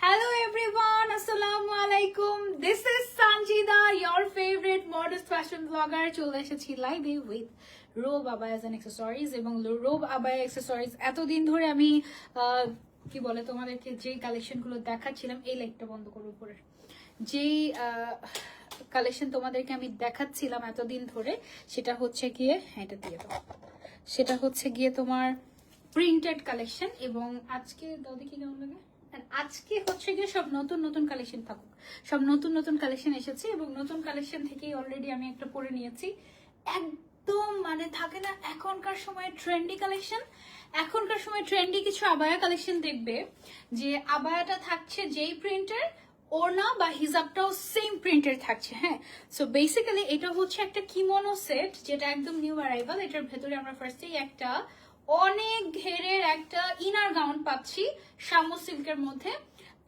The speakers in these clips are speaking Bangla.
Hello everyone, Assalamu alaikum. This is Sanjida, your favorite modest fashion vlogger. চলে এসেছি লাইভে with robe abayas and accessories এবং রোব আবায়া অ্যাক্সেসরিজ এতদিন ধরে আমি কি বলে তোমাদেরকে যে কালেকশনগুলো দেখাচ্ছিলাম এই লাইটটা বন্ধ করব উপরে। যেই কালেকশন তোমাদেরকে আমি দেখাচ্ছিলাম এতদিন ধরে সেটা হচ্ছে গিয়ে হ্যাঁ এটা দিয়ে দাও। সেটা হচ্ছে গিয়ে তোমার প্রিন্টেড কালেকশন এবং আজকে দাও দেখি কেমন লাগে। আজকে হচ্ছে গিয়ে সব নতুন নতুন কালেকশন থাকুক। সব নতুন নতুন কালেকশন এসেছে এবং নতুন কালেকশন থেকেই অলরেডি আমি একটা পরে নিয়েছি। একদম মানে থাকে না, এখনকার সময় ট্রেন্ডি কালেকশন এখনকার সময় ট্রেন্ডি কিছু আবায়া কালেকশন দেখবে যে আবায়াটা থাকছে যেই প্রিন্টের ওড়না বা হিজাবটাও সেম প্রিন্টের থাকছে হ্যাঁ? সো বেসিক্যালি এটা হচ্ছে একটা কিমোনো সেট যেটা একদম নিউ অ্যারাইভাল এটার ভেতরে আমরা ফার্স্টেই একটা অনেক ঘেরের একটা ইনার গাউন পাচ্ছি শামু সিল্কের মধ্যে।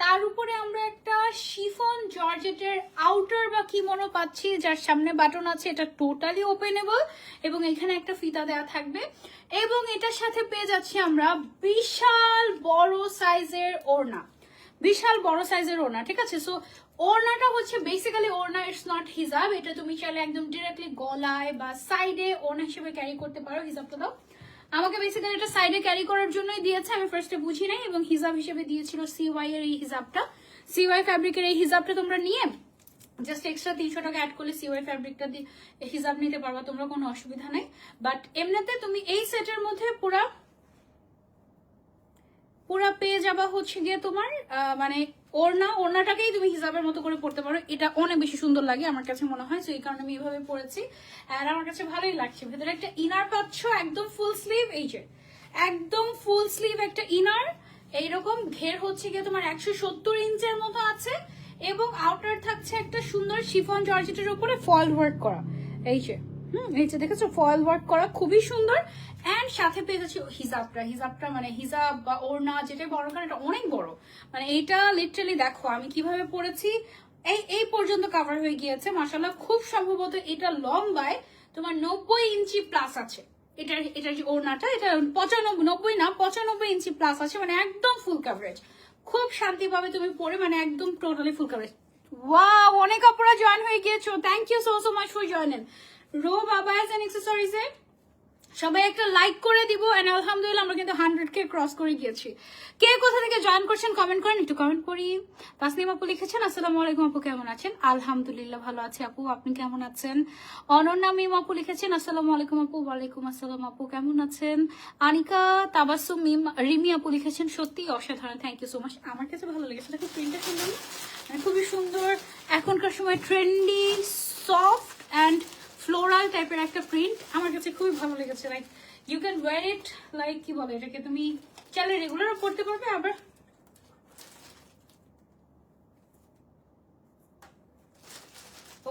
তার উপরে আমরা একটা শিফন জর্জেটের আউটার বা কিমোনো পাচ্ছি, যার সামনে বাটন আছে, এটা টোটালি ওপেনেবল এবং এখানে একটা ফিতা দেওয়া থাকবে। এবং এটার সাথে পেয়ে যাচ্ছি আমরা বিশাল বড় সাইজের ওড়না। বিশাল বড় সাইজের ওড়না, ঠিক আছে? সো ওড়নাটা হচ্ছে বেসিক্যালি ওড়না ইটস নট হিজাব এটা তুমি চাইলে একদম ডিরেক্টলি গলায় বা সাইডে ওড়না হিসেবে ক্যারি করতে পারো হিজাবটা দাও। আমাকে বেসিক্যালি এটা সাইডে ক্যারি করার জন্যই দিয়েছে, আমি ফার্স্টে বুঝি নাই এবং হিজাব হিসেবে দিয়েছিল সিওয়াই এর এই হিজাবটা। সিওয়াই ফ্যাব্রিকের এই হিজাবটা তোমরা নিয়ে জাস্ট এক্সট্রা তিনশো টাকা অ্যাড করলে সিওয়াই ফ্যাব্রিকটা দিয়ে হিসাব নিতে পারবা, তোমরা কোনো অসুবিধা নাই। বাট এমনিতে তুমি এই সেটের মধ্যে পুরা পুরা পেয়ে যাবা হচ্ছে গিয়ে তোমার মানে ওড়না, ওড়নাটাকেই তুমি হিসাবের মতো করে পড়তে পারো। এটা অনেক বেশি সুন্দর লাগে আমার কাছে মনে হয়, তো এই কারণে আমি এইভাবে পড়েছি। আর আমার কাছে ভালোই লাগছে। ভেতরে একটা ইনার পাচ্ছ, একদম ফুল স্লিভ এই যে, একদম ফুল স্লিভ একটা ইনার। এইরকম ঘের হচ্ছে গিয়ে তোমার একশো সত্তর ইঞ্চের মতো আছে এবং আউটার থাকছে একটা সুন্দর শিফন জর্জেটের উপরে ফয়েল ওয়ার্ক করা। এই যে, হুম, এই যে দেখেছ ফয়েল ওয়ার্ক করা খুবই সুন্দর। এন্ড সাথে পেয়ে যাচ্ছি হিজাবটা। হিজাবটা মানে হিজাব বা ওড়না যেটাই বড় কারণ এটা অনেক বড়। মানে এইটা লিটারালি দেখো, আমি কীভাবে পড়েছি এই এই পর্যন্ত কাভার হয়ে গিয়েছে। মাসাল্লাহ খুব সম্ভবত এটা লম্বায় তোমার নব্বই ইঞ্চি প্লাস আছে। এটার এটার যে ওড়নাটা, এটা পঁচানব্বই, নব্বই না, পঁচানব্বই ইঞ্চি প্লাস আছে মানে একদম ফুল কাভারেজ খুব শান্তি পাবে তুমি পরে মানে একদম টোটালি ফুল কাভারেজ ওয়াও অনেক আপুরা জয়েন হয়ে গিয়েছো। Thank you so so much for join robe abayas and এক্সেসরিজে সবাই একটা লাইক করে দিব এন্ড আলহামদুলিল্লাহ আমরা কিন্তু হান্ড্রেড কে ক্রস করে গিয়েছি। কে কোথা থেকে জয়েন করছেন কমেন্ট করেন, একটু কমেন্ট করি। তাসনিম আপু লিখেছেন, আসসালামু আলাইকুম আপু, কেমন আছেন? আলহামদুলিল্লাহ ভালো আছে আপু, আপনি কেমন আছেন? অনন্যা মিম আপু লিখেছেন, আসসালামু আলাইকুম আপু, ওয়ালাইকুম আসসালাম আপু, কেমন আছেন? আনিকা তাবাসুম মিম, রিমি আপু লিখেছেন সত্যি অসাধারণ থ্যাংক ইউ সো মাচ আমার কাছে ভালো লেগেছে, দেখো প্রিন্টটা সুন্দর মানে খুবই সুন্দর, এখনকার সময় ট্রেন্ডি সফট অ্যান্ড ফ্লোরাল টাইপের একটা প্রিন্ট আমার কাছে খুবই ভালো লেগেছে like you can wear it like কি বলে এটাকে তুমি চাইলে রেগুলারও পড়তে পারবে, আবার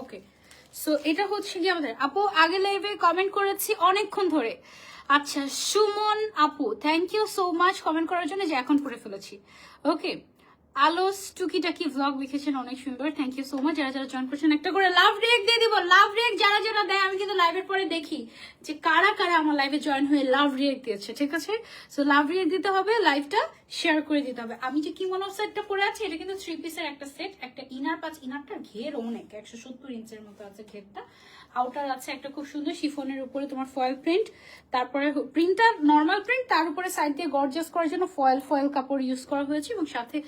ওকে সো এটা হচ্ছে কি আমাদের। আপু, আগে লাইভে কমেন্ট করেছি অনেকক্ষণ ধরে। আচ্ছা সুমন আপু thank you so much comment করার জন্য যে এখন পড়ে ফেলেছি। ওকে আলোস টুকিটাকি ভ্লগ লিখেছেন, অনেক সুন্দর। থ্যাংক ইউ সো মাচ যারা যারা জয়েন করছেন, একটা করে লাভ রিয়েক্ট দিয়ে দিব। লাভ রিয়েক্ট যারা যারা দেয়, আমি কিন্তু লাইভের পরে দেখি যে কারা কারা আমার লাইভে জয়েন হয়ে লাভ রিয়েক্ট দিয়েছে, ঠিক আছে? সো লাভ রিয়েক্ট দিতে হবে লাইভটা শেয়ার করে দিতে হবে। আমি যে কিমোনো সেটটা পরে আছি, এটা কিন্তু থ্রি পিসের একটা সেট একটা ইনার পাঁচ ইনারটা ঘের অনেক, একশো সত্তর ইঞ্চের মতো আছে ঘেরটা। আউটার আছে, একটা খুব সুন্দর শিফনের উপরে তোমার ফয়েল প্রিন্ট তারপরে প্রিন্টটা নর্মাল প্রিন্ট তার উপরে সাইড দিয়ে গর্জাস করার জন্য ফয়েল ফয়েল কাপড় ইউজ করা হয়েছে এবং সাথে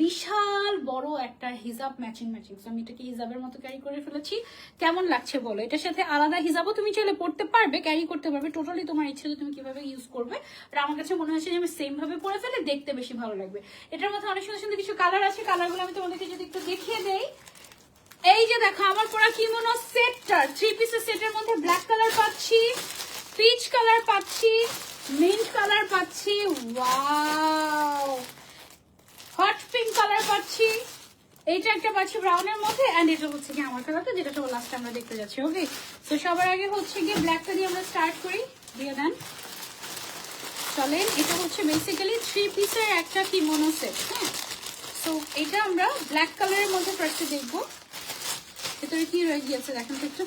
বিশাল বড় একটা হিজাব ম্যাচিং ম্যাচিং আমি এটাকে হিজাবের মতো ক্যারি করে ফেলেছি। কেমন লাগছে বলো? এটার সাথে আলাদা হিজাবও তুমি চাইলে পড়তে পারবে ক্যারি করতে পারবে। টোটালি তোমার ইচ্ছে যে তুমি কীভাবে ইউজ করবে। আর আমার কাছে মনে হচ্ছে যে আমি সেম ভাবে পরে ফেলে দেখতে বেশি ভালো লাগবে। এটার মধ্যে অনেক সুন্দর সুন্দর কিছু কালার আছে। কালারগুলো আমি তোমাদেরকে যদি একটু দেখিয়ে দেই। এই যে দেখো, আমার পরা কিমোনো সেটটা থ্রি পিসের সেটের মধ্যে ব্ল্যাক কালার পাচ্ছি পিচ কালার পাচ্ছি মিন্ট কালার পাচ্ছি ওয়াও হট পিঙ্ক কালার পাচ্ছি, এইটা একটা পাচ্ছি ব্রাউনের মধ্যে এন্ড এটা হচ্ছে কি আমার কালার তো যেটা সবার লাস্টে আমরা দেখতে যাচ্ছি ওকে তো সবার আগে হচ্ছে গিয়ে ব্ল্যাকটা দিয়ে আমরা স্টার্ট করি, দিয়ে দেন। চলেন, এটা হচ্ছে বেসিক্যালি থ্রি পিসের একটা কিমোনো সেট হ্যাঁ? সো এটা আমরা ব্ল্যাক কালারের মধ্যে ফার্স্টে দেখব। ভেতরে কি রয়ে গিয়েছে? দেখেন তো একটু।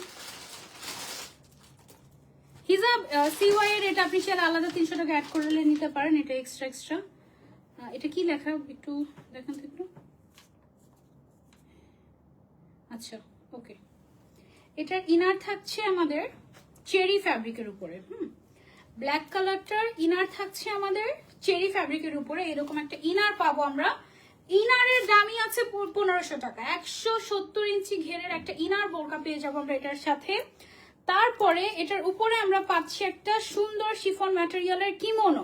হিজাব সিওয়াই এর এটা আপনি সেটা আলাদা তিনশো টাকা অ্যাড করে নিতে পারেন, এটা এক্সট্রা এক্সট্রা এটা কি লেখা? একটু দেখেন তো একটু। আচ্ছা ওকে এটার ইনার থাকছে আমাদের চেরি ফ্যাব্রিকের উপরে, হুম। ব্ল্যাক কালারটার ইনার থাকছে আমাদের চেরি ফ্যাব্রিকের উপরে। এরকম একটা ইনার পাবো আমরা ইনারের দামই আছে পনেরোশো টাকা। একশো সত্তর ইঞ্চি ঘেরের একটা ইনার বোরকা পেয়ে যাব আমরা এটার সাথে। তারপরে এটার উপরে আমরা পাচ্ছি একটা সুন্দর শিফন ম্যাটেরিয়ালের কিমোনো।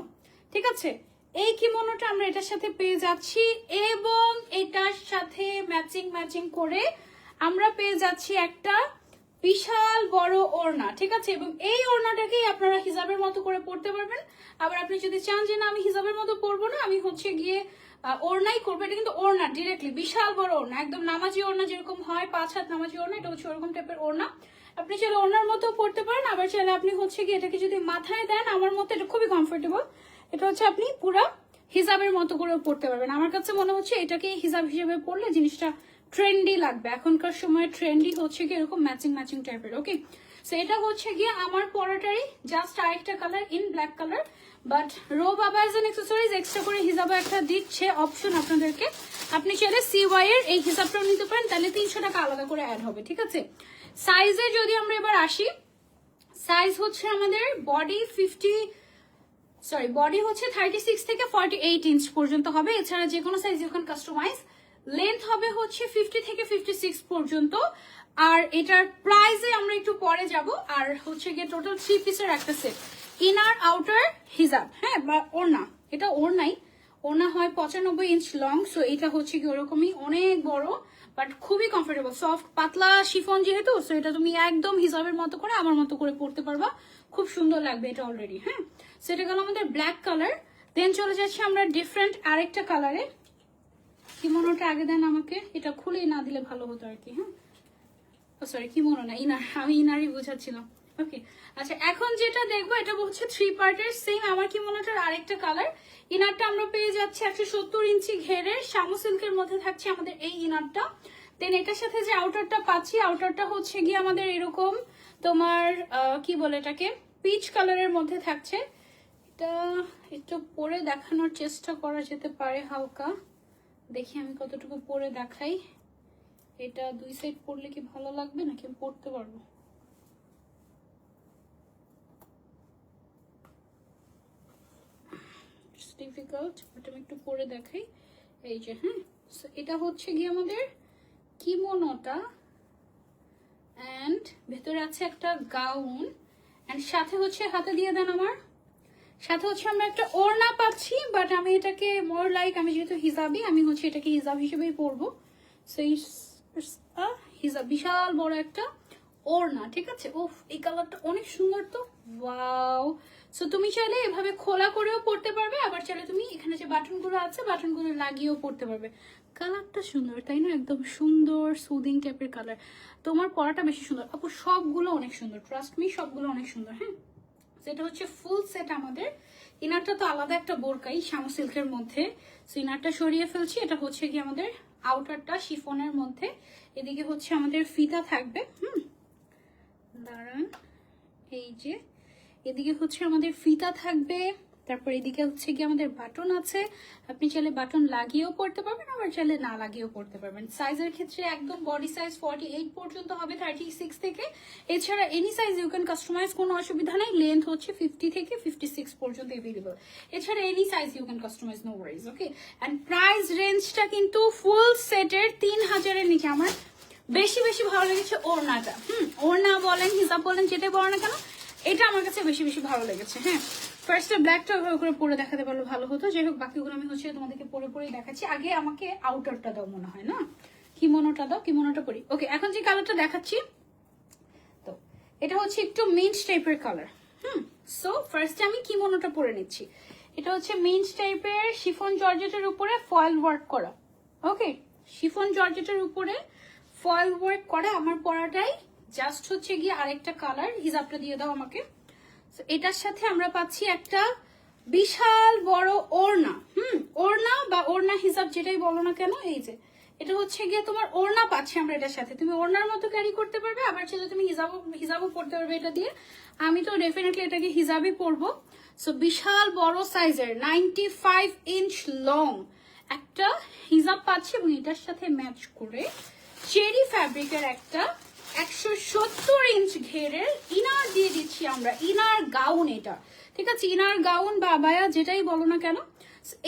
ঠিক আছে? এই কিমোনোটা আমরা এটার সাথে পেয়ে যাচ্ছি এবং এটার সাথে ম্যাচিং ম্যাচিং করে আমরা পেয়ে যাচ্ছি একটা বিশাল বড় ওড়না। ঠিক আছে? এবং এই ওড়নাটাকেই আপনারা হিসাবের মতো করে পড়তে পারবেন। আবার আপনি যদি চান যে, না, আমি হিসাবের মতো পরবো না, আমি হচ্ছে গিয়ে ওড়নাই করবে, এটা কিন্তু ওড়না ডিরেক্টলি বিশাল বড় ওড়না, একদম নামাজি ওড়না যেরকম হয়, পাঁচ হাত নামাজি ওড়না, এটা হচ্ছে ওরকম টাইপের ওড়না। আপনি চাইলে ওড়নার মতো পড়তে পারেন, আবার চাইলে আপনি হচ্ছে গিয়ে এটাকে যদি মাথায় দেন, আমার মতো এটা খুবই কমফোর্টেবল এটা হচ্ছে আপনি পুরো হিসাবের মতো করে পড়তে পারবেন। আমার কাছে মনে হচ্ছে এটাকে হিসাব হিসেবে পড়লে জিনিসটা ট্রেন্ডি লাগবে, এখনকার সময় ট্রেন্ডি হচ্ছে কি এরকম ম্যাচিং ম্যাচিং টাইপের ওকে সো এটা হচ্ছে গিয়ে আমার পরাটারই জাস্ট আরেকটা colour in black colour but rho বাবা এজ এন এক্সেসরিজ এক্সট্রা করে হিসাবে একটা দিচ্ছে অপশন আপনাদেরকে। আপনি চাইলে সিওয়াই এর এই হিসাবটাও নিতে পারেন, তাহলে তিনশো টাকা আলাদা করে অ্যাড হবে, ঠিক আছে? সাইজে যদি আমরা এবার আসি সাইজ হচ্ছে আমাদের বডি ফিফটি সরি বডি হচ্ছে থার্টি সিক্স থেকে ফর্টি এইট ইঞ্চ পর্যন্ত হবে। এছাড়া যে কোনো সাইজ ক্যান কাস্টমাইজ লেন্থ হবে হচ্ছে ফিফটি থেকে ফিফটি সিক্স পর্যন্ত। আর এটার প্রাইসে আমরা একটু পরে যাব। আর হচ্ছে গিয়ে টোটাল থ্রি পিসের একটা সেট ইনার আউটার হিজাব হ্যাঁ বা ওড়না, এটা ওড়নাই। ওড়না হয় পঁচানব্বই ইঞ্চ লং সো এটা হচ্ছে কি ওরকমই অনেক বড় বাট খুবই কমফোর্টেবল সফট পাতলা শিফন যেহেতু সো এটা তুমি একদম হিসাবের মতো করে, আমার মতো করে পড়তে পারবা। খুব সুন্দর লাগবে এটা অলরেডি হ্যাঁ। সেটা গেল আমাদের ব্ল্যাক কালার দেন চলে যাচ্ছি আমরা ডিফারেন্ট আরেকটা কালারে কিমোনোটা আগে দেন আমাকে, এটা খুলেই না দিলে ভালো হতো আর কি হ্যাঁ। সরি কিমোনো না, ইনার, আমি ইনারই বোঝাচ্ছিলাম। ওকে আচ্ছা এখন যেটা দেখব, এটা হচ্ছে থ্রি পার্টের সেম আমার কি কিমোনোটার আরেকটা কালার ইনারটা আমরা পেয়ে যাচ্ছি একশো সত্তর ইঞ্চি ঘেরের শামু সিল্কের মধ্যে থাকছে আমাদের এই ইনারটা দেন এটার সাথে যে আউটারটা পাচ্ছি আউটারটা হচ্ছে গিয়ে আমাদের এরকম তোমার কি বলে এটাকে পিচ কালারের মধ্যে থাকছে। এটা একটু পরে দেখানোর চেষ্টা করা যেতে পারে হালকা। দেখি আমি কতটুকু পরে দেখাই। এটা দুই সাইড পরলে কি ভালো লাগবে, নাকি আমি পড়তে পারব? ডিফিকাল্ট বাট আমি একটু পরে দেখাই। এই যে হ্যাঁ এটা হচ্ছে গিয়ে আমাদের কিমোনোটা। অ্যান্ড ভেতরে আছে একটা গাউন। অ্যান্ড সাথে হচ্ছে হাতে দিয়ে দেন আমার। সাথে হচ্ছে আমরা একটা ওড়না পাচ্ছি বাট আমি এটাকে মোর লাইক আমি যেহেতু হিজাবি, আমি হচ্ছে এটাকে হিজাব হিসেবেই পরবো। হিজাব, বিশাল বড় একটা ওড়না, ঠিক আছে? ওফ এই কালারটা অনেক সুন্দর তো। ওয়াও সো তুমি চাইলে এভাবে খোলা করেও পড়তে পারবে, আবার চাইলে তুমি এখানে যে বাটনগুলো আছে, বাটনগুলো লাগিয়েও পড়তে পারবে। কালারটা সুন্দর, তাই না? একদম সুন্দর সুদিং টাইপের কালার তোমার পড়াটা বেশি সুন্দর। আপু, সবগুলো অনেক সুন্দর। ট্রাস্ট মি সবগুলো অনেক সুন্দর হ্যাঁ? সেটা হচ্ছে ফুল সেট আমাদের। ইনারটা তো আলাদা একটা বোরকাই শ্যামো সিল্কের মধ্যে। সো ইনারটা সরিয়ে ফেলছি। এটা হচ্ছে কি আমাদের আউটারটা শিফনের মধ্যে। এদিকে হচ্ছে আমাদের ফিতা থাকবে, হুম? দাঁড়ান, এই যে এদিকে হচ্ছে আমাদের ফিতা থাকবে, তারপর এদিকে হচ্ছে কি আমাদের বাটন আছে। আপনি চাইলে বাটন লাগিয়েও পড়তে পারবেন, আবার চাইলে না লাগিয়েও পড়তে পারবেন। সাইজের ক্ষেত্রে একদম বডি সাইজ ফর্টি এইট পর্যন্ত হবে থার্টি সিক্স থেকে। এছাড়া any size you can customize কোনো অসুবিধা নেই। লেন্থ হচ্ছে ফিফটি থেকে ফিফটি সিক্স পর্যন্ত এভেলেবল এছাড়া any size you can customise no worries okay and price রেঞ্জটা কিন্তু ফুল সেটের তিন হাজারের নিচে। আমার বেশি বেশি ভালো লেগেছে ওড়নাটা। হুম, ওড়না বলেন হিসাব বলেন, যেটাই বলেন না কেন এটা আমার কাছে বেশি বেশি ভালো লেগেছে হ্যাঁ। ফার্স্টে ব্ল্যাকটা ওইভাবে করে পরে দেখাতে পারলে ভালো হতো। যাই হোক, বাকিগুলো আমি হচ্ছে তোমাদেরকে পরে পরেই দেখাচ্ছি। আগে আমাকে আউটারটা দাও মনে হয়, না? কিমোনোটা দাও, কিমোনোটা পরি। ওকে এখন যে কালারটা দেখাচ্ছি, তো এটা হচ্ছে একটু মিন্ট টাইপের কালার হুম। সো ফার্স্টে আমি কিমোনোটা পরে নিচ্ছি। এটা হচ্ছে মিন্ট টাইপের শিফন জর্জেটের উপরে ফয়েল ওয়ার্ক করা। ওকে শিফন জর্জেটের উপরে ফয়েল ওয়ার্ক করা। আমার পরাটাই জাস্ট হচ্ছে গিয়ে আরেকটা কালার হিজাবটা দিয়ে দাও আমাকে। এটার সাথে আমরা পাচ্ছি একটা বিশাল বড় ওড়না। হুম, ওড়না বা ওড়না হিসাব যেটাই বলো না কেন, এই যে, এটা হচ্ছে গিয়ে তোমার ওড়না পাচ্ছি আমরা এটার সাথে। তুমি ওড়নার মতো ক্যারি করতে পারবে, আবার ছেলে তুমি হিজাবও হিজাবও পড়তে পারবে এটা দিয়ে। আমি তো ডেফিনেটলি এটাকে হিজাবই পরবো। সো বিশাল বড় সাইজের নাইনটি ফাইভ ইঞ্চ লং একটা হিজাব পাচ্ছি এবং এটার সাথে ম্যাচ করে চেরি ফ্যাব্রিকের একটা একশো সত্তর ইঞ্চ ঘেরের ইনার দিয়ে দিচ্ছি আমরা। ইনার গাউন এটা। ঠিক আছে? ইনার গাউন বা আবায়া যেটাই বলো না কেন,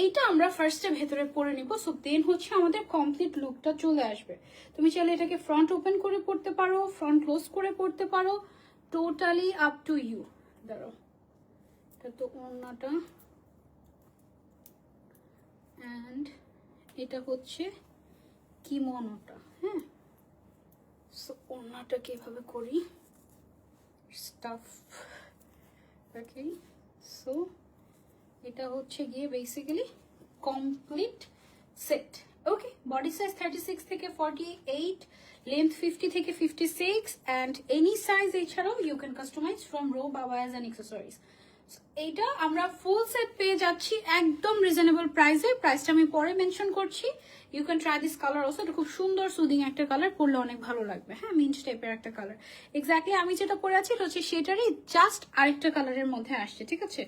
এইটা আমরা ফার্স্টে ভেতরে পরে নিব। সো দেন হচ্ছে আমাদের কমপ্লিট লুকটা চলে আসবে। তুমি চাইলে এটাকে ফ্রন্ট ওপেন করে পড়তে পারো ফ্রন্ট ক্লোজ করে পড়তে পারো। টোটালি আপ টু ইউ দাঁড়াও। এটা তো অন্যটা অ্যান্ড এটা হচ্ছে কিমনোটা। হ্যাঁ? সো ওড়নাটা কীভাবে করি? স্টাফ ওকে সো এটা হচ্ছে গিয়ে basically complete set okay body size thirty six থেকে ফর্টি এইট লেন্থ ফিফটি থেকে fifty six and any size এছাড়াও ইউ ক্যান কাস্টমাইজ ফ্রম রো বাবায়াজ অ্যান্ড এক্সেসরিজ এইটা আমরা ফুল সেট পেয়ে যাচ্ছি একদম রিজনেবল প্রাইসে প্রাইসটা আমি পরে মেনশন করছি। You can try this colour also এটা খুব সুন্দর সুদিং একটা কালার পরলে অনেক ভালো লাগবে। হ্যাঁ মিন্ট টাইপের একটা কালার এক্স্যাক্টলি আমি যেটা পরে আছি, এটা হচ্ছে সেটারই জাস্ট আরেকটা কালারের মধ্যে আসছে, ঠিক আছে?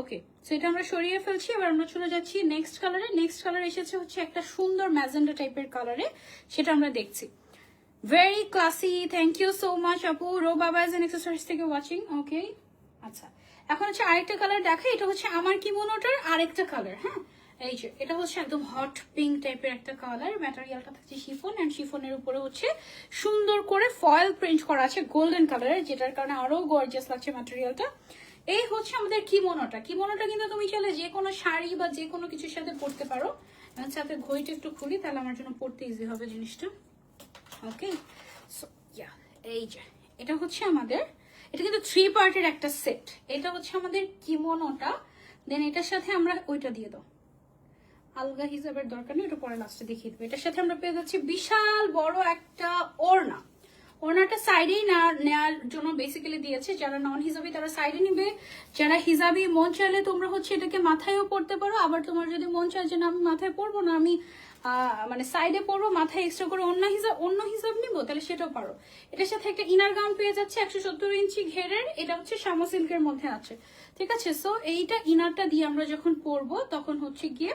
ওকে সো এটা আমরা সরিয়ে ফেলছি। এবার আমরা চলে যাচ্ছি নেক্সট কালারে নেক্সট কালার এসেছে হচ্ছে একটা সুন্দর ম্যাজেন্ডা টাইপের কালারে সেটা আমরা দেখছি। Very classy thank you so much আপু। রো বাবাজ এন্ড এক্সেসরিজ থেকে ওয়াচিং ওকে আচ্ছা। এখন হচ্ছে আরেকটা কালার দেখা এটা হচ্ছে আমার কিমোনোটার আরেকটা কালার হ্যাঁ? এই যে, এটা হচ্ছে একদম হট পিঙ্ক টাইপের একটা কালার ম্যাটেরিয়ালটা থাকছে শিফন অ্যান্ড শিফনের উপরে হচ্ছে সুন্দর করে ফয়েল প্রিন্ট করা আছে গোল্ডেন কালারের যেটার কারণে আরও গর্জিয়াস লাগছে ম্যাটেরিয়ালটা এই হচ্ছে আমাদের কিমোনোটা কিমোনোটা কিন্তু তুমি চাইলে যে কোনো শাড়ি বা যে কোনো কিছুর সাথে পরতে পারো। সাথে ঘড়িটা একটু খুলি, তাহলে আমার জন্য পড়তে ইজি হবে জিনিসটা। ওকে সো ইয়া এই যে, এটা হচ্ছে আমাদের এটা কিন্তু থ্রি পার্টের একটা সেট এটা হচ্ছে আমাদের কিমোনোটা দেন এটার সাথে আমরা ওইটা দিয়ে দাও। আলগা হিসাবের দরকার নেই, ওটা পরে লাস্টে দেখিয়ে দেবো। এটার সাথে আমরা পেয়ে যাচ্ছি বিশাল বড় একটা ওড়না। ওড়নাটা সাইডেই নেওয়ার জন্য বেসিক্যালি দিয়েছে। যারা নন হিসাবি তারা সাইডে নিবে। যারা হিসাবি মন চাইলে তোমরা হচ্ছে এটাকে মাথায়ও পড়তে পারো। আবার তোমার যদি মন চায় যে না, আমি মাথায় পড়ব না, আমি মানে সাইডে পরো, মাথায় এক্সট্রা করে অন্য হিসাব অন্য হিসাব নিবো, তাহলে সেটাও পারো। এটার সাথে একটা ইনার গাউন পেয়ে যাচ্ছে একশো সত্তর ইঞ্চি ঘেরের, এটা হচ্ছে শ্যামা সিল্কের মধ্যে আছে। ঠিক আছে? সো এইটা ইনারটা দিয়ে আমরা যখন পরবো, তখন হচ্ছে গিয়ে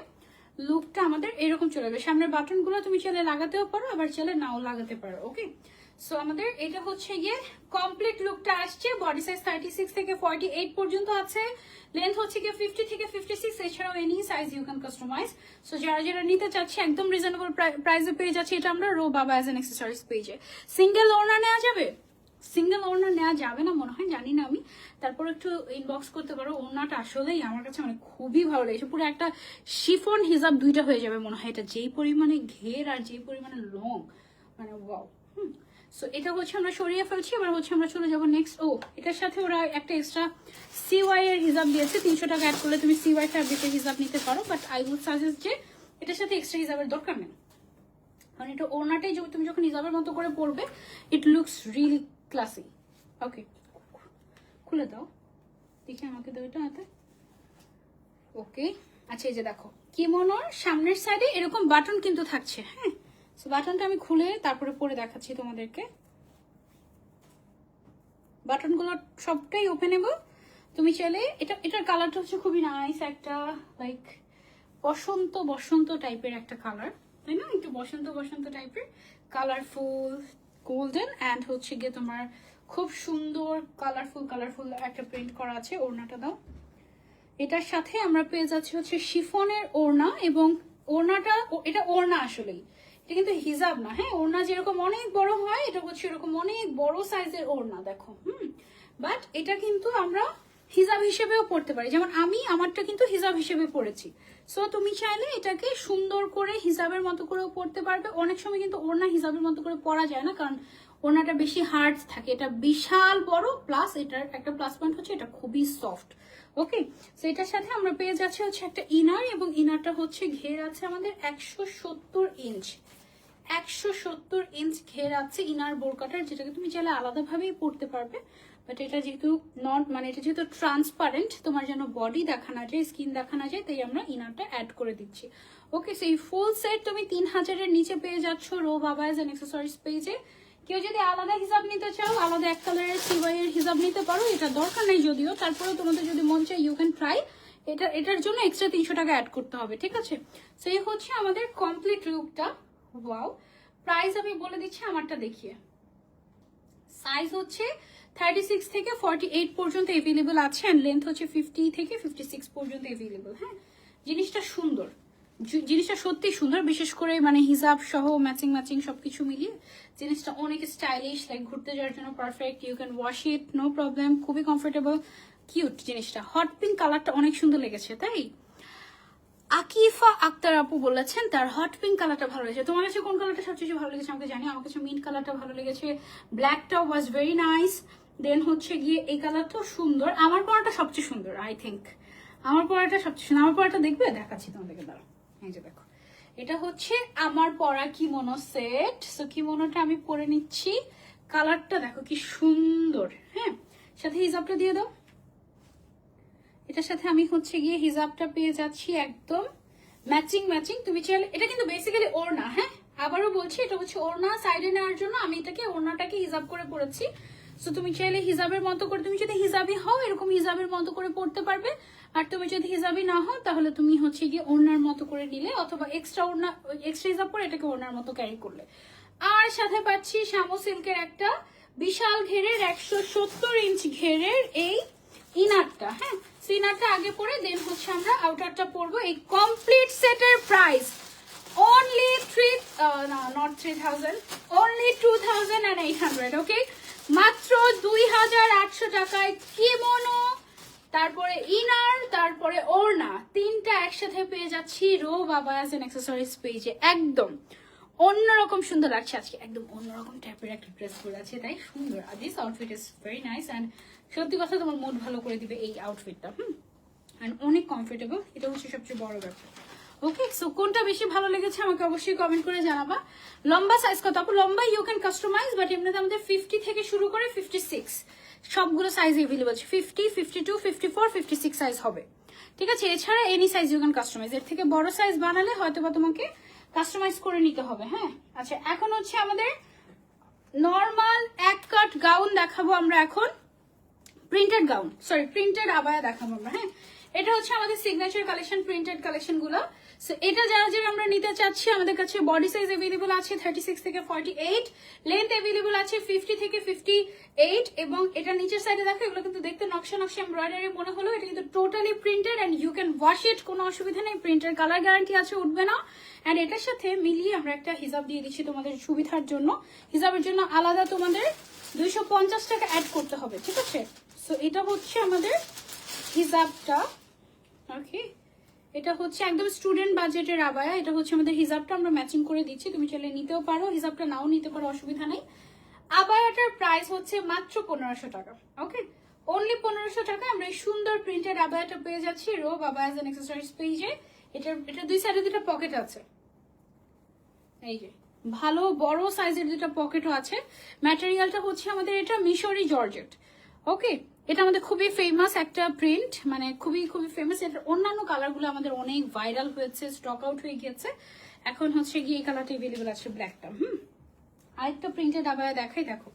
লুকটা আমাদের এরকম চলে যাবে। সামনের বাটনগুলো তুমি চাইলে লাগাতেও পারো, আবার চাইলে নাও লাগাতে পারো ওকে সো আমাদের এটা হচ্ছে গিয়ে কমপ্লিট লুকটা আসছে। বডি সাইজ থার্টি সিক্স থেকে ফর্টি এইট পর্যন্ত আছে। লেন্থ হচ্ছে গিয়ে ফিফটি থেকে ফিফটি সিক্স এছাড়াও any size you can customise so যারা যারা নিতে চাচ্ছে, একদম রিজনেবল প্রাইসে পেয়ে যাচ্ছে। এটা আমরা রো বাবা অ্যাজ এন এক্সেসরিজ পেয়েছে সিঙ্গেল ওনার নেওয়া যাবে? সিঙ্গেল ওড়না নেওয়া যাবে না মনে হয়, জানি না আমি। তারপর একটু ইনবক্স করতে পারো। ওড়নাটা আসলেই আমার কাছে মানে খুবই ভালো লেগেছে। পুরো একটা শিফন হিসাব দুইটা হয়ে যাবে মনে হয়। এটা যেই পরিমাণে ঘের আর যেই পরিমাণে লং মানে ওয়াও হুম। সো এটা হচ্ছে আমরা সরিয়ে ফেলছি, এবার হচ্ছে আমরা চলে যাব নেক্সট ও, এটার সাথে ওরা একটা এক্সট্রা সিওয়াই এর হিসাব দিয়েছে, তিনশো টাকা অ্যাড করলে তুমি সিওয়াই ফ্যাব্রিকের হিসাব নিতে পারো বাট আই উড সাজেস্ট যে এটার সাথে এক্সট্রা হিসাবের দরকার নেই। কারণ এটা ওড়নাটাই যখন তুমি যখন হিসাবের মতো করে পড়বে it looks really classy okay খুলে দাও। দেখি আমাকে দাও এটা হাতে। ওকে আচ্ছা এই যে দেখো, কিমোনোর সামনের সাইডে এরকম বাটন কিন্তু থাকছে হ্যাঁ? সো বাটনটা আমি খুলে তারপরে পরে দেখাচ্ছি তোমাদেরকে। বাটনগুলো সবটাই ওপেনেবল তুমি চাইলে এটা, এটার কালারটা হচ্ছে খুবই নাইস একটা লাইক বসন্ত বসন্ত টাইপের একটা কালার তাই না? একটু বসন্ত বসন্ত টাইপের কালারফুল গোল্ডেন অ্যান্ড হচ্ছে গিয়ে তোমার খুব সুন্দর কালারফুল কালারফুল একটা প্রিন্ট করা আছে ওড়নাটা দাও। এটার সাথে আমরা পেয়ে যাচ্ছি হচ্ছে শিফনের ওড়না এবং ওড়নাটা এটা ওড়না আসলেই। এটা কিন্তু হিজাব না। হ্যাঁ ওড়না যেরকম অনেক বড় হয়, এটা হচ্ছে এরকম অনেক বড় সাইজের ওড়না, দেখো, হুম? বাট এটা কিন্তু আমরা হিজাব হিসেবেও পড়তে পারি। যেমন আমি আমারটা কিন্তু হিজাব হিসেবে পড়েছি। সো তুমি চাইলে এটাকে সুন্দর করে হিসাবের মতো করেও পড়তে পারবে। অনেক সময় কিন্তু ওড়না হিসাবের মতো করে পড়া যায় না, কারণ ওড়নাটা বেশি হার্ড থাকে। এটা বিশাল বড় প্লাস এটার একটা প্লাস পয়েন্ট হচ্ছে এটা খুবই সফট ওকে তো এটার সাথে আমরা পেয়ে যাচ্ছি হচ্ছে একটা ইনার এবং ইনারটা হচ্ছে ঘের আছে আমাদের একশো সত্তর ইঞ্চ একশো সত্তর ইঞ্চ ঘের আছে ইনার বোরকাটার যেটাকে তুমি চাইলে আলাদাভাবেই পড়তে পারবে। বাট এটা যেহেতু নন মানে এটা যেহেতু ট্রান্সপারেন্ট তোমার যেন বডি দেখা না যায় স্কিন দেখা না যায়, তাই আমরা ইনারটা অ্যাড করে দিচ্ছি। ওকে সেই ফুল সেট তুমি তিন হাজারের নিচে পেয়ে যাচ্ছ রো বাবাজ অ্যান্ড এক্সেসরিজ পেজে কেউ যদি আলাদা হিসাব নিতে চাও, আলাদা এক কালারের সিওয়াই এর হিসাব নিতে পারো, এটা দরকার নেই যদিও। তারপরেও তোমাদের যদি মন চায় ইউ ক্যান ট্রাই এটা, এটার জন্য এক্সট্রা তিনশো টাকা অ্যাড করতে হবে, ঠিক আছে? সেই হচ্ছে আমাদের কমপ্লিট লুকটা ওয়াও প্রাইস আমি বলে দিচ্ছি, আমারটা দেখিয়ে। সাইজ হচ্ছে থার্টি সিক্স থেকে ফর্টি এইট পর্যন্ত এভেলেবল আছে অ্যান্ড লেন্থ হচ্ছে ফিফটি থেকে ফিফটি সিক্স পর্যন্ত এভেলেবল হ্যাঁ? জিনিসটা সুন্দর। জিনিসটা সত্যি সুন্দর, বিশেষ করে মানে হিসাব সহ ম্যাচিং ম্যাচিং সবকিছু মিলিয়ে। জিনিসটা অনেক স্টাইলিশ লাইক ঘুরতে যাওয়ার জন্য perfect you can wash it no problem খুবই কমফোর্টেবল কিউট জিনিসটা। হট পিঙ্ক কালারটা অনেক সুন্দর লেগেছে, তাই? আকিফা আক্তার আপু বলেছেন, তার হট পিঙ্ক কালারটা ভালো লেগেছে। তোমার কাছে কোন কালারটা সবচেয়ে ভালো লেগেছে? আমাকে জানি আমার কাছে মিন্ট কালারটা ভালো লেগেছে। ব্ল্যাকটা ওয়াজ ভেরি নাইস দেন হচ্ছে গিয়ে এই কালারটাও সুন্দর। আমার পরাটা সবচেয়ে সুন্দর আই থিঙ্ক আমার পরাটা সবচেয়ে সুন্দর। আমার পরাটা দেখবে? দেখাচ্ছি তোমাদেরকে, দাঁড়াও। এই যে দেখো। এটা হচ্ছে আমার পরা কিমোনো সেট সো কিমোনোটা আমি পরে নিচ্ছি। কালারটা দেখো কি সুন্দর হ্যাঁ? সাথে হিজাবটা দিয়ে দাও। এটার সাথে আমি হচ্ছে গিয়ে হিজাবটা পেয়ে যাচ্ছি একদম ম্যাচিং ম্যাচিং তুমি চাইলে, এটা কিন্তু বেসিক্যালি ওড়না হ্যাঁ? আবারও বলছি, এটা হচ্ছে ওড়না সাইডে নেওয়ার জন্য আমি এটাকে ওড়নাটাকে হিজাব করে পড়েছি। সো তুমি চাইলে হিজাবের মতো করে, তুমি যদি হিজাবি হও, এরকম হিজাবের মতো করে পড়তে পারবে। আর তুমি যদি হিজাবি না হও, তাহলে তুমি হচ্ছে গিয়ে ওড়নার মতো করে নিলে, অথবা এক্সট্রা ওড়না এক্সট্রা হিজাব করে এটাকে ওড়নার মতো ক্যারি করলে। আর সাথে পাচ্ছি শ্যামো সিল্কের একটা বিশাল ঘেরের একশো সত্তর ইঞ্চ ঘেরের এই ইনারটা হ্যাঁ? সিনারটা আগে পরে দেন হচ্ছে আমরা আউটারটা পরবো এই কমপ্লিট সেটের price only three not three thousand only two thousand and eight hundred okay মাত্র দুই হাজার আটশো টাকায় কিমোনো তারপরে ইনার তারপরে ওড়না, তিনটা একসাথে পেয়ে যাচ্ছি রো বাবা অ্যাজ এন অ্যাক্সেসরিজ পেয়েছে একদম। অন্যরকম সুন্দর লাগছে আজকে, একদম অন্যরকম টাইপের একটা ড্রেস পরে আছে, তাই সুন্দর। This outfit is very nice and সত্যি কথা, তোমার মুড ভালো করে দিবে এই আউটফিটটা হুম? অ্যান্ড অনেক কমফোর্টেবল এটা হচ্ছে সবচেয়ে বড় ব্যাপার। ওকে সো কোনটা বেশি ভালো লেগেছে আমাকে অবশ্যই কমেন্ট করে জানাবা। লম্বা সাইজ কত? আপু, লম্বা ইউ ক্যান কাস্টমাইজ বাট এমনিতে আমাদের ফিফটি থেকে শুরু করে ফিফটি সিক্স সবগুলো সাইজ এভেলেবল আছে। Fifty fifty two fifty four fifty six size হবে। ঠিক আছে? এছাড়া any size you can customise এর থেকে বড় সাইজ বানালে হয়তো বা তোমাকে কাস্টমাইজ করে নিতে হবে হ্যাঁ? আচ্ছা এখন হচ্ছে আমাদের নর্মাল এক কাট গাউন দেখাবো আমরা এখন। প্রিন্টেড গাউন সরি প্রিন্টেড আবায়া দেখাবো আমরা হ্যাঁ? এটা হচ্ছে আমাদের সিগনেচার কালেকশন প্রিন্টেড কালেকশনগুলো। So, এটা যারা যারা আমরা নিতে চাচ্ছি আমাদের কাছে বডি সাইজ এভেলেবল আছে থার্টি সিক্স থেকে ফর্টি এইট লেন্থ এভেলেবল আছে ফিফটি থেকে ফিফটি এইট এবং এটা নিচের সাইডে দেখো এগুলো কিন্তু দেখতে নকশা নকশা এমব্রয়ডারি মনে হলো এটা কিন্তু totally printed and you can wash it কোনো অসুবিধা নেই প্রিন্টের কালার গ্যারান্টি আছে উঠবে না। অ্যান্ড এটার সাথে মিলিয়ে আমরা একটা হিসাব দিয়ে দিচ্ছি তোমাদের সুবিধার জন্য। হিসাবের জন্য আলাদা তোমাদের দুইশো পঞ্চাশ টাকা অ্যাড করতে হবে ঠিক আছে? সো এটা হচ্ছে আমাদের হিসাবটা ওকে এটা হচ্ছে একদম স্টুডেন্ট বাজেটের আবায়া। এটা হচ্ছে আমাদের হিসাবটা আমরা ম্যাচিং করে দিচ্ছি। তুমি চাইলে নিতেও পারো। হিসাবটা নাও নিতে পারো, অসুবিধা নেই। আবায়াটার প্রাইস হচ্ছে মাত্র পনেরোশো টাকা। ওকে অনলি পনেরোশো টাকা আমরা এই সুন্দর প্রিন্টেড আবায়াটা পেয়ে যাচ্ছি। রো বাবা অ্যাজ এন এক্সেসরিজ পেজে এটার এটা দুই সাইডে দুটো পকেট আছে। এই যে, ভালো, বড় সাইজের দুটো পকেটও আছে। ম্যাটেরিয়ালটা হচ্ছে আমাদের এটা মিশরি জর্জেট। ওকে এটা আমাদের খুবই ফেমাস একটা প্রিন্ট মানে খুবই খুবই ফেমাস এটার অন্যান্য কালারগুলো আমাদের অনেক ভাইরাল হয়েছে স্টক আউট হয়ে গিয়েছে। এখন হচ্ছে গিয়ে এই কালারটা এভেলেবেল আছে ব্ল্যাকটা হুম? আরেকটা প্রিন্টেড আবায়া দেখাই, দেখো।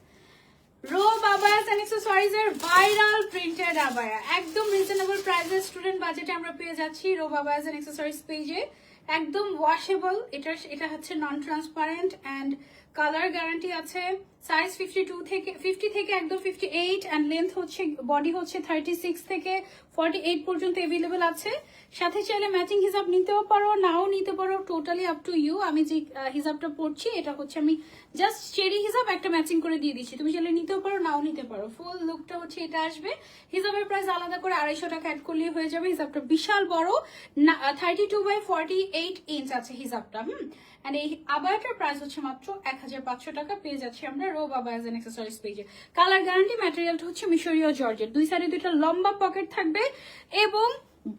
রো বাবায়াস এন্ড অ্যাক্সেসরিজ এর ভাইরাল প্রিন্টেড আবায়া একদম রিজনেবল প্রাইসে স্টুডেন্ট বাজেটে আমরা পেয়ে যাচ্ছি রো বাবায়াস এন্ড অ্যাক্সেসরিজ পেজে একদম ওয়াশেবল এটা এটা হচ্ছে non transparent and colour guarantee আছে সাইজ ফিফটি টু থেকে ফিফটি থেকে একদম ফিফটি এইট অ্যান্ড লেন্থ হচ্ছে বডি হচ্ছে থার্টি সিক্স থেকে ফর্টি এইট পর্যন্ত এভেলেবেল আছে। সাথে চাইলে ম্যাচিং হিসাব নিতেও পারো, নাও নিতে পারো টোটালি আপ টু ইউ আমি যে হিসাবটা পড়ছি, এটা হচ্ছে আমি জাস্ট চেরি হিসাব একটা ম্যাচিং করে দিয়ে দিচ্ছি। তুমি চাইলে নিতেও পারো, নাও নিতে পারো। ফুল লুকটা হচ্ছে এটা আসবে। হিসাবের প্রাইস আলাদা করে আড়াইশো টাকা অ্যাড করলেই হয়ে যাবে। হিসাবটা বিশাল বড় thirty two by forty eight inch আছে হিসাবটা, হুম? অ্যান্ড এই আবায়াটার প্রাইস হচ্ছে মাত্র এক হাজার পাঁচশো টাকা। পেয়ে যাচ্ছি আমরা রো বাবা অ্যাজ অ্যাক্সেসরিজ পেজে কালার গ্যারান্টি ম্যাটেরিয়ালটা হচ্ছে মিশরীয় জর্জেট। দুই সাইডে দুইটা লম্বা পকেট থাকবে এবং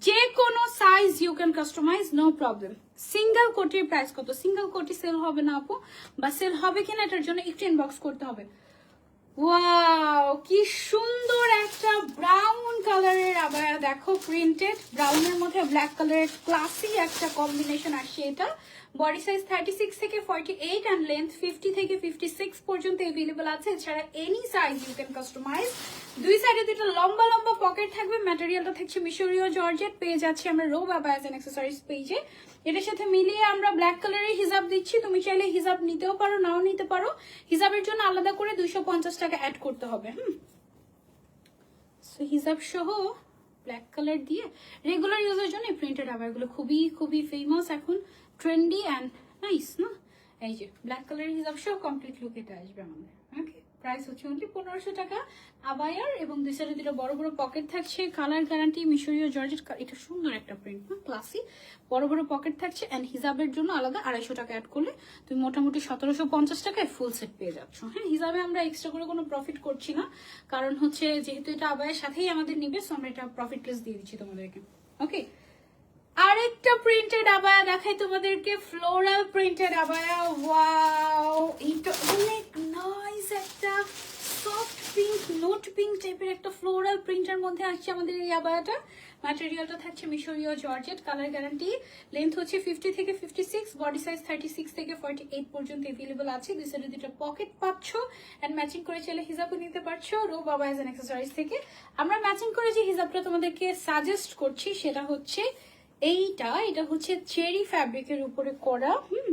যে কোনো size you can customise no problem single কোটির প্রাইস কত? সিঙ্গেল কোটি সেল হবে না আপু। বা সেল হবে কিনা এটার জন্য একটু ইনবক্স করতে হবে। ওয়াও কি সুন্দর একটা ব্রাউন কালারের আবার দেখো প্রিন্টেড ব্রাউনের মধ্যে ব্ল্যাক কালারের ক্লাসি একটা কম্বিনেশন আসছে এটা। বডি সাইজ থার্টি সিক্স থেকে forty eight and length fifty থেকে ফিফটি সিক্স পর্যন্ত এভেলেবল আছে। এছাড়া any size you can customise দুই সাইডে দুটো লম্বা লম্বা পকেট থাকবে। ম্যাটেরিয়ালটা থাকছে মিশরীয় জর্জেট। পেয়ে যাচ্ছে আমরা রো বাবা অ্যাজ অ্যাক্সেসরিজ পেজে এটার সাথে মিলিয়ে আমরা ব্ল্যাক কালারের হিসাব দিচ্ছি। তুমি চাইলে হিসাব নিতেও পারো, নাও নিতে পারো। হিসাবের জন্য আলাদা করে দুইশো পঞ্চাশ টাকা অ্যাড করতে হবে, হুম? সো সহ ব্ল্যাক কালার দিয়ে রেগুলার ইউজের জন্য প্রিন্টেড আবারগুলো খুবই খুবই ফেমাস এখন ট্রেন্ডি অ্যান্ড নাইস না? এই যে ব্ল্যাক কালারের হিসাব সহ কমপ্লিট লুক এটা আসবে আমাদের ওকে প্রাইস হচ্ছে অনলি পনেরোশো টাকা। আবায়ার এবং দুই সাইডে দুটো বড় বড় পকেট থাকছে। কালার গ্যারান্টি মিশরীয় জর্জেট এটা সুন্দর একটা প্রিন্ট না ক্লাসি বড় বড় পকেট থাকছে অ্যান্ড হিসাবের জন্য আলাদা আড়াইশো টাকা অ্যাড করলে তুমি মোটামুটি সতেরোশো পঞ্চাশ টাকায় ফুল সেট পেয়ে যাচ্ছ। হ্যাঁ হিসাবে আমরা এক্সট্রা করে কোনো প্রফিট করছি না। কারণ হচ্ছে যেহেতু এটা আবায়ের সাথেই আমাদের নিবে সো আমরা এটা প্রফিটলেস দিয়ে দিচ্ছি তোমাদেরকে। ওকে আরেকটা প্রিন্টেড আবায়া দেখাই তোমাদেরকে ফ্লোরাল প্রিন্টেড আবায়া। ওয়াও এটা অনেক নাইস একটা সফট পিঙ্ক নোট পিঙ্ক টাইপের একটা ফ্লোরাল প্রিন্টের মধ্যে আসছে আমাদের এই আবায়াটা। ম্যাটেরিয়ালটা থাকছে মিশরীয় জর্জেট কালার গ্যারান্টি লেন্থ হচ্ছে ফিফটি থেকে fifty six body size thirty six থেকে ফর্টি এইট পর্যন্ত এভেলেবল আছে। দুই সাইডে দুটো পকেট পাচ্ছ অ্যান্ড ম্যাচিং করে চাইলে হিসাবও নিতে পারছ রো বাবা এজ অ্যান অ্যাক্সেসরিজ থেকে। আমরা ম্যাচিং করে যে হিসাবটা তোমাদেরকে সাজেস্ট করছি, সেটা হচ্ছে এইটা, এটা হচ্ছে চেরি ফ্যাব্রিকের উপরে করা, হুম,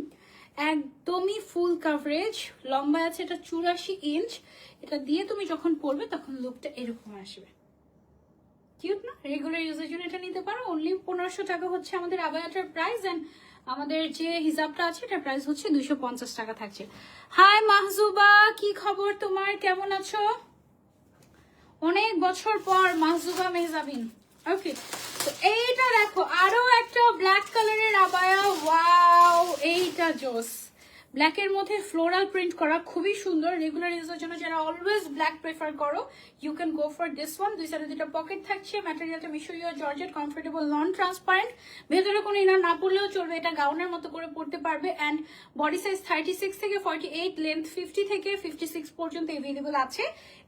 একদমই ফুল কাভারেজ লম্বা আছে এটা চুরাশি ইঞ্চ এটা দিয়ে তুমি যখন পরবে তখন লুকটা এরকম আসবে। কিউট না? রেগুলার ইউজের জন্য এটা নিতে পারো অনলি পনেরোশো টাকা হচ্ছে আমাদের আবায়াটার প্রাইস এন্ড আমাদের যে হিসাবটা আছে এটার প্রাইস হচ্ছে দুইশো পঞ্চাশ টাকা থাকছে। হাই মাহজুবা, কি খবর তোমার? কেমন আছো? অনেক বছর পর, মাহজুবা মেহজাবিন। ওকে এইটা দেখো আরও একটা ব্ল্যাক কালারের আবায়া ওয়াও এইটা জোস। ব্ল্যাকের মধ্যে ফ্লোরাল প্রিন্ট করা খুবই সুন্দর। রেগুলার ইউজের জন্য যারা অলওয়েজ ব্ল্যাক প্রেফার করো you can go for this one দুই সাইডে দুটো পকেট থাকছে। ম্যাটেরিয়ালটা মিশরীয় জর্জেট কমফোর্টেবল নন ট্রান্সপারেন্ট ভেতরে কোনো ইনার না পড়লেও চলবে। এটা গাউনের মতো করে পড়তে পারবে। And body size thirty six থেকে ফর্টি এইট লেন্থ ফিফটি থেকে ফিফটি সিক্স পর্যন্ত এভেলেবল আছে।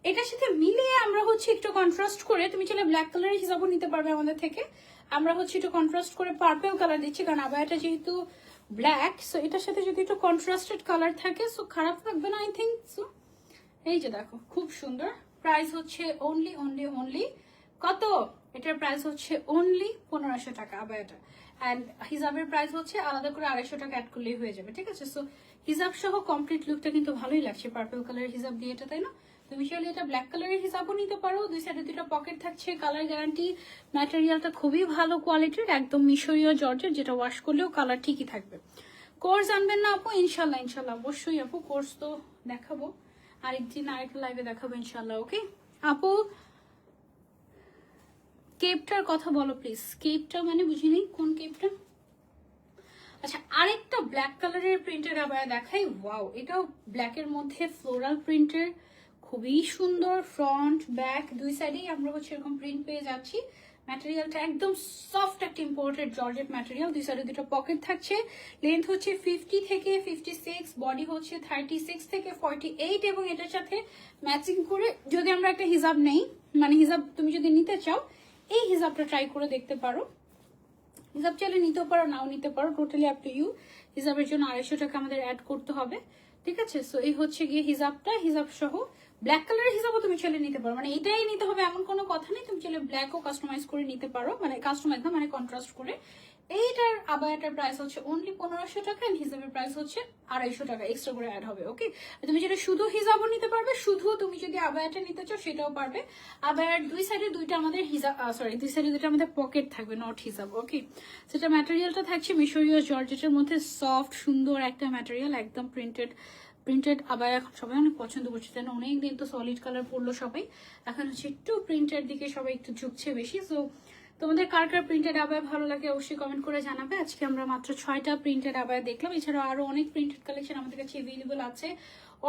এটার সাথে মিলিয়ে আমরা হচ্ছে একটু কন্ট্রাস্ট করে, তুমি চলে ব্ল্যাক কালারের হিসাবও নিতে পারবে আমাদের থেকে। আমরা হচ্ছে একটু কন্ট্রাস্ট করে পার্পেল কালার দিচ্ছি। কারণ আবায়াটা যেহেতু ব্ল্যাক সো এটার সাথে যদি একটু কন্ট্রাস্টেড কালার থাকে সো খারাপ লাগবে না আই থিঙ্ক সো এই যে দেখো, খুব সুন্দর। প্রাইস হচ্ছে অনলি অনলি অনলি কত? এটার প্রাইস হচ্ছে অনলি পনেরোশো টাকা আবায়াটা অ্যান্ড হিসাবের প্রাইস হচ্ছে আলাদা করে আড়াইশো টাকা অ্যাড করলেই হয়ে যাবে, ঠিক আছে? সো হিসাব সহ কমপ্লিট লুকটা কিন্তু ভালোই লাগছে পার্পল কালারের হিসাব দিয়ে এটা, তাই না? তুমি চাইলে এটা ব্ল্যাক কালারের হিসাবও নিতে পারো। দুই সাইডে দুটো পকেট থাকছে কালার গ্যারান্টি ম্যাটেরিয়ালটা খুবই ভালো কোয়ালিটির একদম মিশরীয় জর্জের যেটা ওয়াশ করলেও কালার ঠিকই থাকবে। কোর্স আনবেন না আপু? ইনশাল্লাহ ইনশাল্লাহ অবশ্যই আপু কোর্স তো দেখাবো। আরেকদিন আরেকটা লাইভে দেখাবো ইনশাল্লাহ ওকে আপু কেপটার কথা বলো প্লিজ কেপটা মানে বুঝি নেই, কোন কেপটা আচ্ছা আরেকটা ব্ল্যাক কালারের প্রিন্টের আবার দেখাই। ওয়াও এটাও ব্ল্যাকের মধ্যে ফ্লোরাল প্রিন্টের খুবই সুন্দর ফ্রন্ট ব্যাক দুই সাইডেই আমরা হচ্ছে এরকম প্রিন্ট পেয়ে যাচ্ছি। ম্যাটেরিয়ালটা একদম সফট একটা ইম্পোর্টেড জর্জেট ম্যাটেরিয়াল দুই সাইডে দুটো পকেট থাকছে। লেন্থ হচ্ছে ফিফটি থেকে ফিফটি সিক্স বডি হচ্ছে থার্টি সিক্স থেকে ফর্টি এইট এবং এটার সাথে ম্যাচিং করে যদি আমরা একটা হিসাব নেই মানে হিসাব তুমি যদি নিতে চাও, এই হিসাবটা ট্রাই করে দেখতে পারো। হিসাব চাইলে নিতেও পারো, নাও নিতে পারো টোটালি আপ টু ইউ হিসাবের জন্য আড়াইশো টাকা আমাদের অ্যাড করতে হবে, ঠিক আছে? সো এই হচ্ছে গিয়ে হিসাবটা হিসাব সহ ব্ল্যাক কালারের হিসাবও তুমি চাইলে নিতে পারো। মানে এটাই নিতে হবে, এমন কোনো কথা নেই। তুমি চাইলে ব্ল্যাকও কাস্টমাইজ করে নিতে পারো মানে কাস্টমাইজ না মানে কন্ট্রাস্ট করে। এইটার আবায়াটার প্রাইস হচ্ছে অনলি পনেরোশো টাকা এন্ড হিসাবের প্রাইস হচ্ছে আড়াইশো টাকা এক্সট্রা করে অ্যাড হবে ওকে তুমি যেটা শুধু হিসাবও নিতে পারবে, শুধু তুমি যদি আবায়াটা নিতে চাও, সেটাও পারবে। আবায়ার দুই সাইডে দুইটা আমাদের হিসাব সরি দুই সাইডে দুইটা আমাদের পকেট থাকবে নট হিসাব ওকে সেটা ম্যাটেরিয়ালটা থাকছে মিশরীয় জর্জেটের মধ্যে সফট সুন্দর একটা ম্যাটেরিয়াল একদম প্রিন্টেড প্রিন্টেড আবার এখন সবাই অনেক পছন্দ করছে, যেন অনেক দিন তো সলিড কালার পরলো সবাই। এখন হচ্ছে একটু প্রিন্টের দিকে সবাই একটু ঝুঁকছে বেশি সো তোমাদের কার কার প্রিন্টেড আবায় ভালো লাগে অবশ্যই কমেন্ট করে জানাবে। আজকে আমরা মাত্র ছয়টা প্রিন্টেড আবায় দেখলাম, এছাড়াও আরও অনেক প্রিন্টেড কালেকশন আমাদের কাছে অ্যাভেলেবল আছে।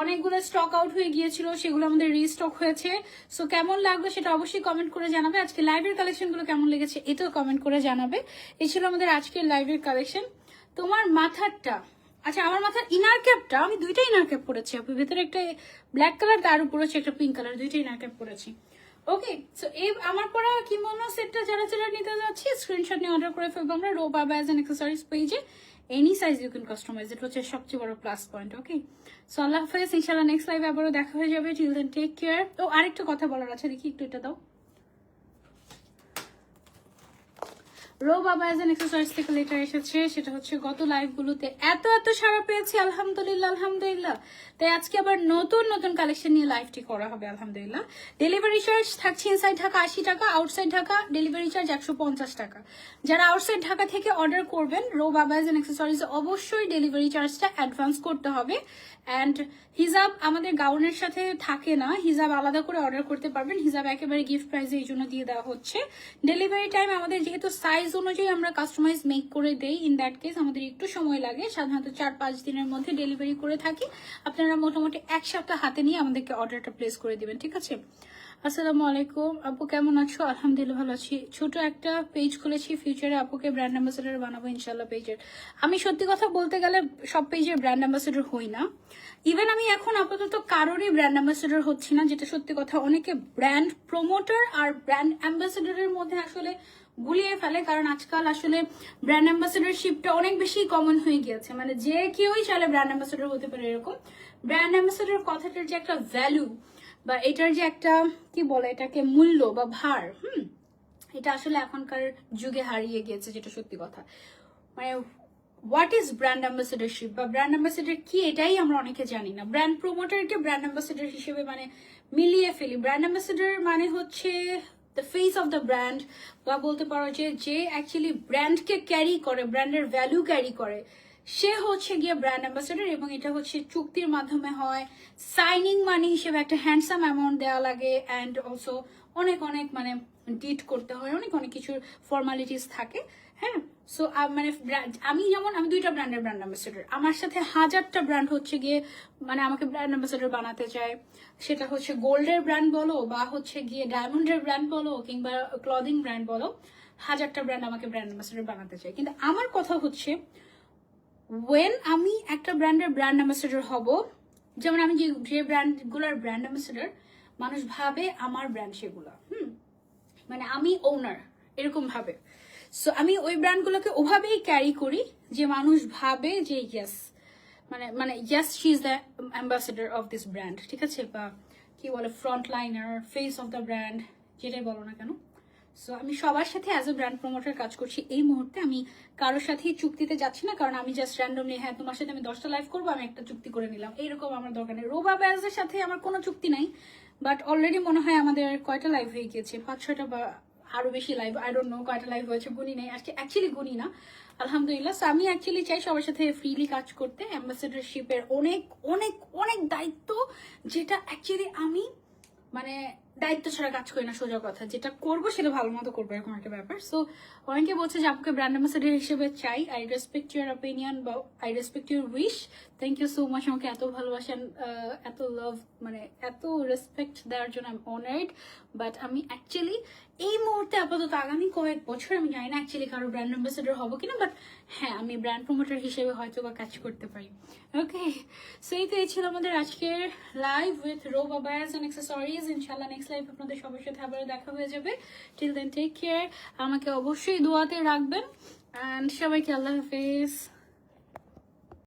অনেকগুলো স্টক আউট হয়ে গিয়েছিল, সেগুলো আমাদের রিস্টক হয়েছে। সো কেমন লাগল সেটা অবশ্যই কমেন্ট করে জানাবে। আজকে লাইভের কালেকশনগুলো কেমন লেগেছে এটাও কমেন্ট করে জানাবে। এই ছিল আমাদের আজকের লাইভের কালেকশন তোমার মাথারটা আচ্ছা আমার মাথার ইনার ক্যাপটা আমি দুইটা ইনার ক্যাপ পরেছি ভেতরে একটা ব্ল্যাক কালার তার উপর হচ্ছে একটা পিঙ্ক কালার দুইটা ইনার ক্যাপ পরেছি। ওকে সো এই আমার পরা কিমোনো সেটটা যারা যারা নিতে যাচ্ছি স্ক্রিনশট নিয়ে অর্ডার করে ফেলব আমরা। রো বাবা অ্যাজ অ্যান অ্যাক্সেসরিজ পেজে any size you can customise এটা হচ্ছে সবচেয়ে বড় প্লাস পয়েন্ট ওকে সো আল্লাহ হাফেজ ইনশাল্লাহ নেক্সট লাইভে আবারও দেখা হয়ে যাবে। টিল দেন টেক কেয়ার ও, আরেকটা কথা বলার আছে, দেখি একটু এটা দাও। রো বাবা এজ এন থেকে লেটার এসেছে, সেটা হচ্ছে গত এত এত পেয়েছি, আলহামদুলিল্লাহ আলহামদুলিল্লাহ। তাই আজকে আবার নতুন নতুন কালেকশন নিয়ে করা হবে, আলহামদুলিল্লাহ। ডেলিভারি চার্জ থাকছে ঢাকা আশি টাকা ঢাকা ডেলিভারি চার্জ একশো পঞ্চাশ টাকা। যারা ঢাকা থেকে অর্ডার করবেন, রো বাবা অবশ্যই ডেলিভারি চার্জটা অ্যাডভান্স করতে হবে। অ্যান্ড হিজাব আমাদের গাউনের সাথে থাকে না। হিজাব আলাদা করে অর্ডার করতে পারবেন। হিজাব একেবারে গিফট প্রাইজে এই জন্য দিয়ে দেওয়া হচ্ছে। ডেলিভারি টাইম আমাদের যেহেতু সাইজ অনুযায়ী আমরা কাস্টমাইজ মেক করে দেই ইন দ্যাট কেস আমাদের একটু সময় লাগে। সাধারণত চার পাঁচ দিনের মধ্যে ডেলিভারি করে থাকি। আপনারা মোটামুটি এক সপ্তাহ হাতে নিয়ে আমাদেরকে অর্ডারটা প্লেস করে দেবেন, ঠিক আছে? আসসালামু আলাইকুম আপু, কেমন আছো? আলহামদুলিল্লাহ ভালো আছি। ছোট একটা পেজ খুলেছি ফিউচারে আপুকে ব্র্যান্ড অ্যাম্বাসেডার বানাবো ইনশাল্লাহ পেজের আমি সত্যি কথা বলতে গেলে সব পেজের ব্র্যান্ড অ্যাম্বাসেডার হই না। ইভেন আমি এখন আপাতত কারোরই ব্র্যান্ড অ্যাম্বাসেডার হচ্ছি না, যেটা সত্যি কথা অনেকে ব্র্যান্ড প্রমোটার আর ব্র্যান্ড অ্যাম্বাসেডারের মধ্যে আসলে গুলিয়ে ফেলে, কারণ আজকাল আসলে ব্র্যান্ড অ্যাম্বাসেডারশিপটা অনেক বেশি কমন হয়ে গিয়েছে। মানে যে কেউই চাইলে ব্র্যান্ড অ্যাম্বাসেডার হতে পারে এরকম। ব্র্যান্ড অ্যাম্বাসেডার কথাটার যে একটা ভ্যালু বা এটার যে একটা, কি বলে এটাকে, মূল্য বা ভার, হুম? এটা আসলে এখনকার যুগে হারিয়ে গিয়েছে যেটা সত্যি কথা। মানে হোয়াট ইজ ব্র্যান্ড অ্যাম্বাসেডারশিপ বা ব্র্যান্ড অ্যাম্বাসেডার কি এটাই আমরা অনেকে জানি না। ব্র্যান্ড প্রমোটারকে ব্র্যান্ড অ্যাম্বাসেডার হিসেবে মানে মিলিয়ে ফেলি। ব্র্যান্ড অ্যাম্বাসেডার মানে হচ্ছে the face of the brand বা বলতে পারো যে যে অ্যাকচুয়ালি ব্র্যান্ডকে ক্যারি করে ব্র্যান্ডের ভ্যালু ক্যারি করে। সে হচ্ছে গিয়ে ব্র্যান্ড অ্যাম্বাসেডার এবং এটা হচ্ছে চুক্তির মাধ্যমে হয়। সাইনিং মানি হিসেবে একটা হ্যান্ডসাম অ্যামাউন্ট দেওয়া লাগে অ্যান্ড অলসো অনেক অনেক মানে ডিট করতে হয়, অনেক অনেক কিছুর ফর্মালিটিস থাকে হ্যাঁ? সো মানে আমি যেমন, আমি দুইটা ব্র্যান্ডের ব্র্যান্ড অ্যাম্বাসেডার আমার সাথে হাজারটা ব্র্যান্ড হচ্ছে গিয়ে মানে আমাকে ব্র্যান্ড অ্যাম্বাসেডার বানাতে চায়। সেটা হচ্ছে গোল্ডের ব্র্যান্ড বলো বা হচ্ছে গিয়ে ডায়মন্ডের ব্র্যান্ড বলো কিংবা ক্লদিং ব্র্যান্ড বলো, হাজারটা ব্র্যান্ড আমাকে ব্র্যান্ড অ্যাম্বাসেডার বানাতে চায়। কিন্তু আমার কথা হচ্ছে ওয়েন আমি একটা ব্র্যান্ডের ব্র্যান্ড অ্যাম্বাসেডর হব, যেমন আমি যে যে ব্র্যান্ডগুলোর ব্র্যান্ড অ্যাম্বাসেডর মানুষ ভাবে আমার ব্র্যান্ড সেগুলো, হুম? মানে আমি ওনার এরকম ভাবে। সো আমি ওই ব্র্যান্ডগুলোকে ওভাবেই ক্যারি করি যে মানুষ ভাবে যে ইয়েস মানে মানে yes she is the ambassador of this brand ঠিক আছে? বা কি বলে front liner face of the brand যেটাই বলো না কেন। সো আমি সবার সাথে অ্যাজ এ ব্র্যান্ড প্রমোটার কাজ করছি। এই মুহূর্তে আমি কারোর সাথেই চুক্তিতে যাচ্ছি না কারণ আমি জাস্ট র্যান্ডমলি হ্যাঁ তোমার সাথে আমি দশটা লাইভ করব আমি একটা চুক্তি করে নিলাম। এইরকম আমার দরকার নেই। রোবা ব্যাজের সাথে আমার কোনো চুক্তি নাই বাট অলরেডি মনে হয় আমাদের কয়টা লাইভ হয়ে গিয়েছে? পাঁচ ছয়টা বা আরও বেশি লাইভ আই ডোন্ট নো কয়টা লাইভ হয়েছে গুনি নেই। আজকে অ্যাকচুয়ালি গুনি না আলহামদুলিল্লাহ। So, আমি অ্যাকচুয়ালি চাই সবার সাথে ফ্রিলি কাজ করতে। অ্যাম্বাসেডারশিপের অনেক অনেক অনেক দায়িত্ব যেটা অ্যাকচুয়ালি আমি মানে দায়িত্ব ছাড়া কাজ করি না, সোজা কথা। যেটা করব সেটা ভালো মতো করব, এরকম একটা ব্যাপার। সো অনেকে বলছে যে, আপনাকে ব্র্যান্ড অ্যাম্বাসেডার হিসেবে চাই। আই রেসপেক্ট ইউর অপিনিয়ন বা I respect your wish thank you so much আমাকে এত ভালোবাসেন এত লাভ মানে এত রেসপেক্ট দেওয়ার জন্য আমি অনার্ড বাট আমি অ্যাকচুয়ালি এই মুহূর্তে আপাতত আগামী কয়েক বছর, আমি জানি না অ্যাকচুয়ালি কারও ব্র্যান্ড অ্যাম্বাসেডার হব কিনা বাট হ্যাঁ আমি ব্র্যান্ড প্রমোটার হিসেবে হয়তো বা কাজ করতে পারি। ওকে সো এই তো, এই ছিল আমাদের আজকের live with rho বাবায়াস and accessories ইনশাল্লাহ নেক্সট লাইভ আপনাদের সবার সাথে আবার দেখা হয়ে যাবে। টিল দেন টেক কেয়ার আমাকে অবশ্যই দোয়াতে রাখবেন। অ্যান্ড সবাইকে আল্লাহ হাফেজ।